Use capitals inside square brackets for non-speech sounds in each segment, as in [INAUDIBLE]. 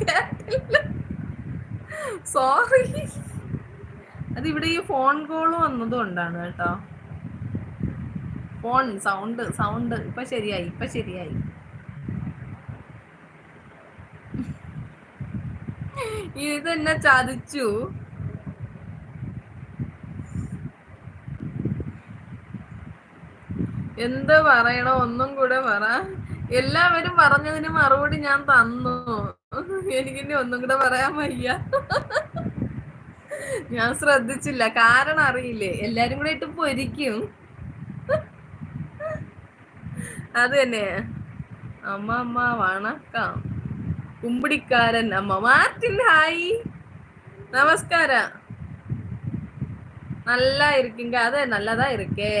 കേട്ടില്ല. സോറി ഇവിടെ ഈ ഫോൺ കോൾ വന്നതുകൊണ്ടാണ് കേട്ടോ. ഫോൺ സൗണ്ട് സൗണ്ട് ഇപ്പൊ ശരിയായി ഇപ്പൊ ശരിയായി. ഇത് എന്നെ ചതിച്ചു. എന്ത് പറയണോ ഒന്നും കൂടെ പറ. എല്ലാവരും പറഞ്ഞതിന് മറുപടി ഞാൻ തന്നു എനിക്കിനി ഒന്നും കൂടെ പറയാൻ വയ്യ ഞാൻ ശ്രദ്ധിച്ചില്ല കാരണം അറിയില്ലേ എല്ലാരും കൂടെ ഇട്ട് പൊരിക്കും അത് തന്നെ അമ്മ അമ്മ വണക്കം കുമ്പിടിക്കാരൻ അമ്മ മാർട്ടിൻ ഹായ് നമസ്കാര நல்லா இருக்கீங்க அது நல்லதா இருக்கே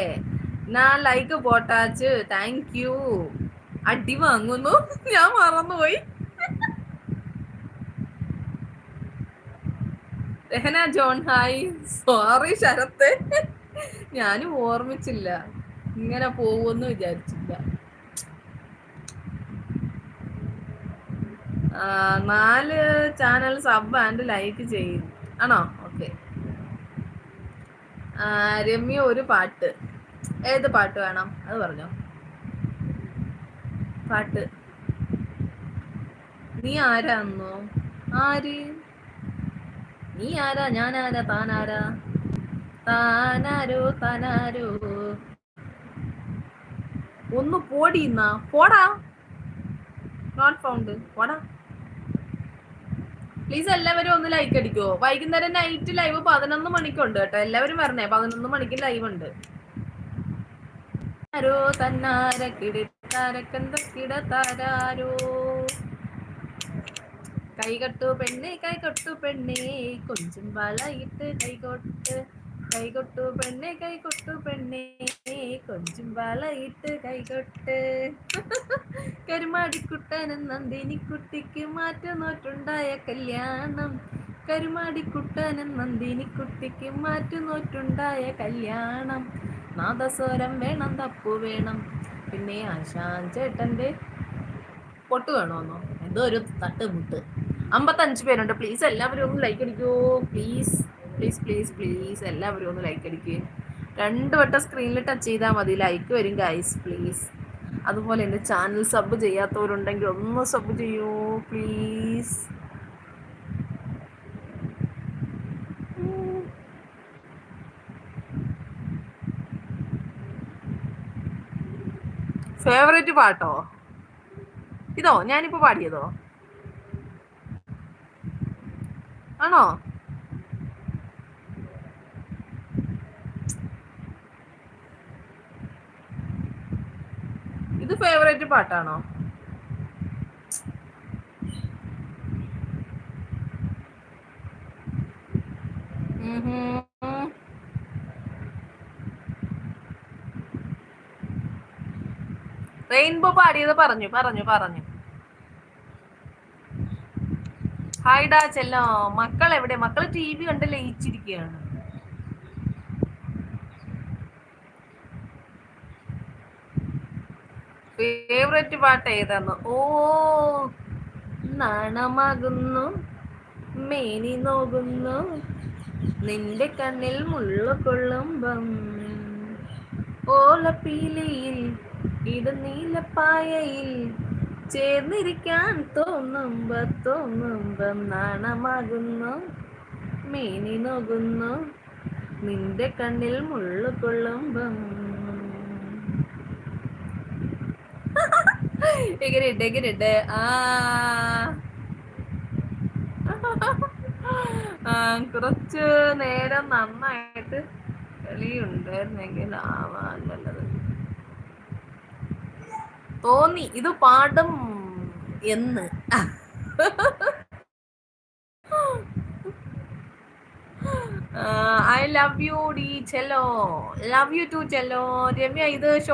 ഞാൻ ലൈക്ക് പോട്ടാച്ച് താങ്ക് യു അടി വാങ്ങുന്നു. ഞാൻ മറന്നുപോയി. John hi. സോറി ശരത്ത്. ഞാനും ഓർമ്മിച്ചില്ല. ഇങ്ങനെ പോവുമെന്ന് വിചാരിച്ചില്ല. നാല് ചാനൽ സബ് ആൻഡ് ലൈക്ക് ചെയ്യും. ആണോ? ഓക്കെ രമ്യ ഒരു പാട്ട്. ഏത് പാട്ട് വേണം? അത് പറഞ്ഞോ. പാട്ട്. നീ ആരാന്നോ ആര്? നീ ആരാ? ഞാൻ ആരാ? താനാരാ താനാരോ? താനാരോ? ഒന്ന് പോടിന്നാ പോടാ. നോട്ട് ഫൗണ്ട് പോടാ. പ്ലീസ് എല്ലാവരും ഒന്ന് ലൈക്ക് അടിക്കോ. വൈകുന്നേരം നൈറ്റ് ലൈവ് പതിനൊന്ന് മണിക്കുണ്ട് കേട്ടോ. എല്ലാവരും വരണേ. പതിനൊന്ന് മണിക്ക് ലൈവ് ഉണ്ട്. ആരോ തന്നാര കിടത്താരക്കെന്ത താരാരോ കൈകൊട്ടു പെണ്ണെ കൈകൊട്ടു പെണ്ണെ കൊഞ്ചും വളയിട്ട് കൈകൊട്ട്. കൈകൊട്ടു പെണ്ണെ കൈകൊട്ടു പെണ്ണെ കൊഞ്ചും വളയിട്ട് കൈകൊട്ട്. [LAUGHS] കരുമാടിക്കുട്ടനും നന്ദിനിക്കുട്ടിക്ക് മാറ്റുനോറ്റുണ്ടായ കല്യാണം. കരുമാടിക്കുട്ടനും നന്ദിനിക്കുട്ടിക്ക് മാറ്റുനോറ്റുണ്ടായ കല്യാണം. നാദസ്വരം വേണം തപ്പു വേണം. പിന്നെ ആശാൻ ചേട്ടന്റെ പൊട്ട് വേണമെന്നോ എന്തോ ഒരു തട്ട് മുട്ട് അമ്പത്തഞ്ച് പേരുണ്ട്. പ്ലീസ് എല്ലാവരും ഒന്ന് ലൈക്ക് അടിക്കൂ. പ്ലീസ് പ്ലീസ് പ്ലീസ് പ്ലീസ് എല്ലാവരും ഒന്ന് ലൈക്ക് അടിക്കുക രണ്ട് വട്ടം സ്ക്രീനിൽ ടച്ച് ചെയ്താൽ മതി. ലൈക്ക് വരും ഗൈസ് പ്ലീസ് അതുപോലെ എന്റെ ചാനൽ സബ് ചെയ്യാത്തവരുണ്ടെങ്കിൽ ഒന്ന് സബ് ചെയ്യൂ. പ്ലീസ് ഫേവറേറ്റ് പാട്ടോ? ഇതോ ഞാനിപ്പോ പാടിയതോ? ആണോ? ഇത് ഫേവറേറ്റ് പാട്ടാണോ? ഉം റെയിൻബോ പാടിയത് പറഞ്ഞു പറഞ്ഞു പറഞ്ഞു. ഹായ്ഡാ ചെല്ലോ. മക്കൾ എവിടെ മക്കൾ ടി വി കണ്ട് ലയിച്ചിരിക്കുകയാണ്. ഫേവറേറ്റ് പാട്ട് ഏതാന്ന് ഓ നാണമാകുന്നു മേനി നോകുന്നു നിന്റെ കണ്ണിൽ മുള്ള കൊള്ളുമ്പം ഓലപ്പീലിയിൽ ഇടുനീലപ്പായയിൽ ചേർന്നിരിക്കാൻ തോന്നുമ്പ തോന്നുമ്പം നാണമാകുന്നു. മീനി നോകുന്നു. നിന്റെ കണ്ണിൽ മുള്ളു കൊള്ളുമ്പം. എങ്ങനെയുണ്ട് എങ്ങനെയുണ്ട് ആ. കുറച്ച് നേരം നന്നായിട്ട് കളിയുണ്ടായിരുന്നെങ്കിൽ ആവാൻ നല്ലത്. തോന്നി. ഇത് പാടും എന്ന്. ഐ ലവ് യു ഡി ചെല്ലോ. ലവ് യു ടു ചെല്ലോ. രമ്യ ഇത്